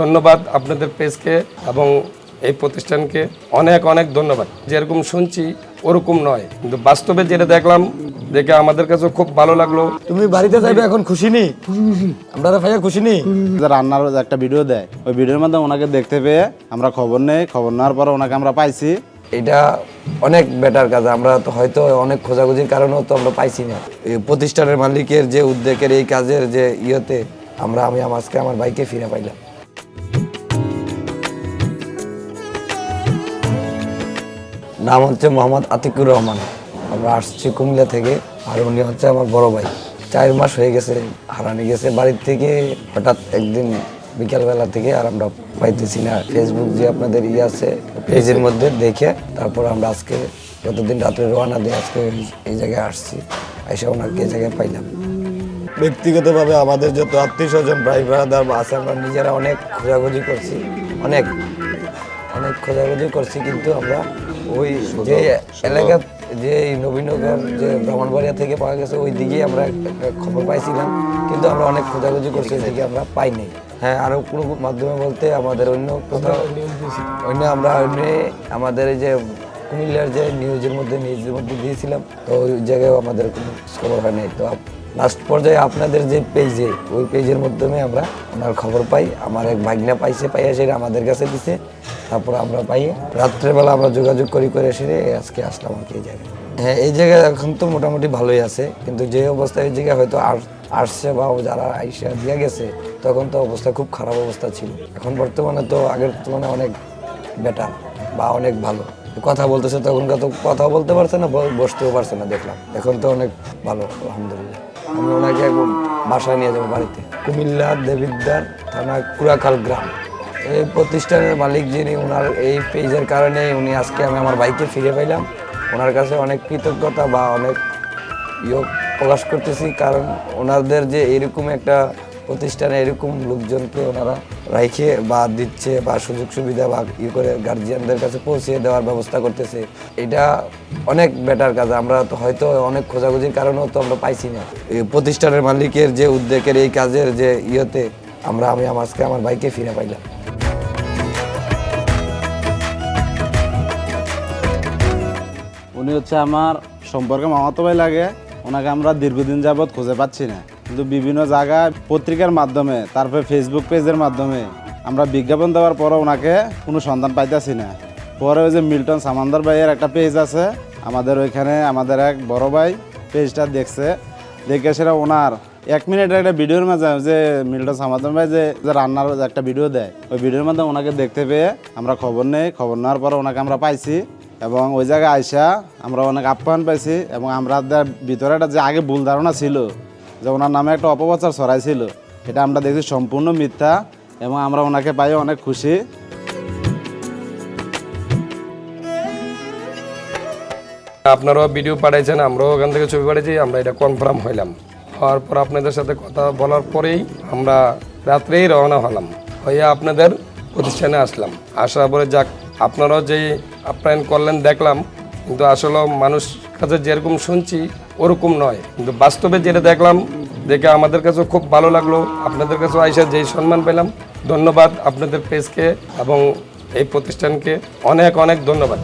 ধন্যবাদ আপনাদের পেজকে এবং এই প্রতিষ্ঠানকে। অনেক অনেক ধন্যবাদ। যেরকম শুনছি ওরকম নয়। কিন্তু বাস্তবে যেটা দেখলাম দেখে আমাদের কাছে খুব ভালো লাগল। তুমি বাড়িতে যাইবে এখন খুশি নি? আমরা ভাইয়া খুশি নি? যে রান্নার একটা ভিডিও দেয়। ওই ভিডিওর মধ্যে ওনাকে দেখতে পেয়ে আমরা খবর নেই। খবর নেওয়ার পর ওনাকে আমরা পাইছি। এটা অনেক বেটার কাজ। আমরা তো হয়তো অনেক খোঁজাখুঁজির কারণেও তো আমরা পাইছি না। এই প্রতিষ্ঠানের মালিকের যে উদ্যোগের এই কাজের যে ইয়েতে আমরা আমি আজকে আমার বাইকে ফিরে পাইলাম। নাম হচ্ছে মোহাম্মদ আতিকুর রহমান। আমরা আসছি কুমিল্লা থেকে আর উনি হচ্ছে আমার বড় ভাই। চার মাস হয়ে গেছে, হারানি গেছে। বাড়ির থেকে হঠাৎ একদিন বিকালবেলা থেকে আর আমরা পাইতেছি না। ফেসবুক যে আপনাদের ইয়ে আছে, পেজের মধ্যে দেখে তারপর আমরা আজকে গতদিন রাত্রে রওনা দিয়ে আজকে এই- জায়গায় আসছি। এসে ওনাকে এই জায়গায় পাইলাম। ব্যক্তিগতভাবে আমাদের যত আত্মীয় স্বজন ভাই ব্রাদার আছে, আমরা নিজেরা অনেক খোঁজাখুঁজি করছি। অনেক। অনেক খোঁজাখুঁজি করছি, কিন্তু আমরা ওই যে এলাকা যে নবীনগর যে ব্রাহ্মণবাড়িয়া থেকে পাওয়া গেছে, ওই দিকেই আমরা খবর পাইছিলাম। কিন্তু আমরা অনেক খোঁজাখুঁজি করছি এদিকে আমরা পাইনি হ্যাঁ আরও কোনো মাধ্যমে বলতে আমাদের অন্য কোথাও, অন্য আমরা অন্য আমাদের এই যে কুমিল্লার যে নিউজের মধ্যে নিউজের মধ্যে দিয়েছিলাম, তো ওই জায়গায় আমাদের কোনো খবর হয় নাই। তো লাস্ট পর্যায়ে আপনাদের যে পেজে ওই পেজের মাধ্যমে আমরা ওনার খবর পাই, আমার এক ভাগনা পাইছে, পাইয়া সেটা আমাদের কাছে দিছে। তারপর আমরা পাই, রাত্রেবেলা আমরা যোগাযোগ করি, করে এসে আজকে আসলাম আর কি এই জায়গায়। হ্যাঁ এই জায়গায় এখন তো মোটামুটি ভালোই আছে, কিন্তু যে অবস্থায় এই জায়গায় হয়তো আর, আসছে বা যারা আইসা দিয়ে গেছে, তখন তো অবস্থা খুব খারাপ অবস্থা ছিল। এখন বর্তমানে তো আগের তুলনায় অনেক বেটার বা অনেক ভালো। কথা বলতেছে তখন তো কথা বলতে পারছে না বসতেও পারছে না, দেখলাম। এখন তো অনেক ভালো, আলহামদুলিল্লাহ। আমি ওনাকে একদম বাসায় নিয়ে যাব বাড়িতে। কুমিল্লা দেবিদ্যার থানা কুড়াখাল গ্রাম। এই প্রতিষ্ঠানের মালিক যিনি, ওনার এই পেজের কারণে উনি আজকে আমি আমার বাইকে ফিরে পাইলাম। ওনার কাছে অনেক কৃতজ্ঞতা বা অনেক ইয়ে প্রকাশ করতেছি, কারণ ওনাদের যে এরকম একটা প্রতিষ্ঠানে এরকম লোকজনকে ওনারা রাইখে বা দিচ্ছে বা সুযোগ সুবিধা বা ইয়ে করে গার্জিয়ানদের কাছে পৌঁছিয়ে দেওয়ার ব্যবস্থা করতেছে। এটা অনেক বেটার কাজ। আমরা তো হয়তো অনেক খোঁজাখুঁজির কারণেও তো আমরা পাইছি না। প্রতিষ্ঠানের মালিকের যে উদ্যোগের এই কাজের যে ইয়েতে আমরা, আমি আমার, আজকে আমার বাইকে ফিরে পাইলাম। উনি হচ্ছে আমার সম্পর্কে মামাতো ভাই লাগে। ওনাকে আমরা দীর্ঘদিন যাবৎ খুঁজে পাচ্ছি না। কিন্তু বিভিন্ন জায়গায় পত্রিকার মাধ্যমে, তারপরে ফেসবুক পেজের মাধ্যমে আমরা বিজ্ঞাপন দেওয়ার পরও ওনাকে কোনো সন্ধান পাইতেছি না। পরে ওই যে মিল্টন সামান্দার ভাইয়ের একটা পেজ আছে, আমাদের ওইখানে আমাদের এক বড় ভাই পেজটা দেখছে। দেখে সেটা ওনার এক মিনিটের একটা ভিডিওর মাঝে যে মিল্টন সামাদান ভাই যে রান্নার একটা ভিডিও দেয়, ওই ভিডিওর মধ্যে ওনাকে দেখতে পেয়ে আমরা খবর নেই। খবর নেওয়ার পরে ওনাকে আমরা পাইছি এবং ওই জায়গায় আইসা আমরা অনেক আপ্যায়ন পাইছি এবং আমরা ভিতরে একটা যে আগে ভুল ধারণা ছিল যে ওনার নামে একটা অপপ্রচার ছড়াইছিল, এটা আমরা দেখছি সম্পূর্ণ মিথ্যা এবং আমরা ওনাকে পাই অনেক খুশি। আপনারাও ভিডিও পাঠাইছেন, আমরাও ওখান থেকে ছবি পাঠিয়েছি আমরা এটা কনফার্ম হইলাম। হওয়ার পর আপনাদের সাথে কথা বলার পরেই আমরা রাত্রেই রওনা হলাম, হয়ে আপনাদের প্রতিষ্ঠানে আসলাম। আসার পরে যাক, আপনারাও যেই আপ্যায়ন করলেন, দেখলাম, কিন্তু আসলে মানুষ কাছে যেরকম শুনছি ওরকম নয়। কিন্তু বাস্তবে যেটা দেখলাম, দেখে আমাদের কাছেও খুব ভালো লাগল। আপনাদের কাছেও আইসা যেই সম্মান পেলাম। ধন্যবাদ আপনাদের পেজকে এবং এই প্রতিষ্ঠানকে। অনেক অনেক ধন্যবাদ।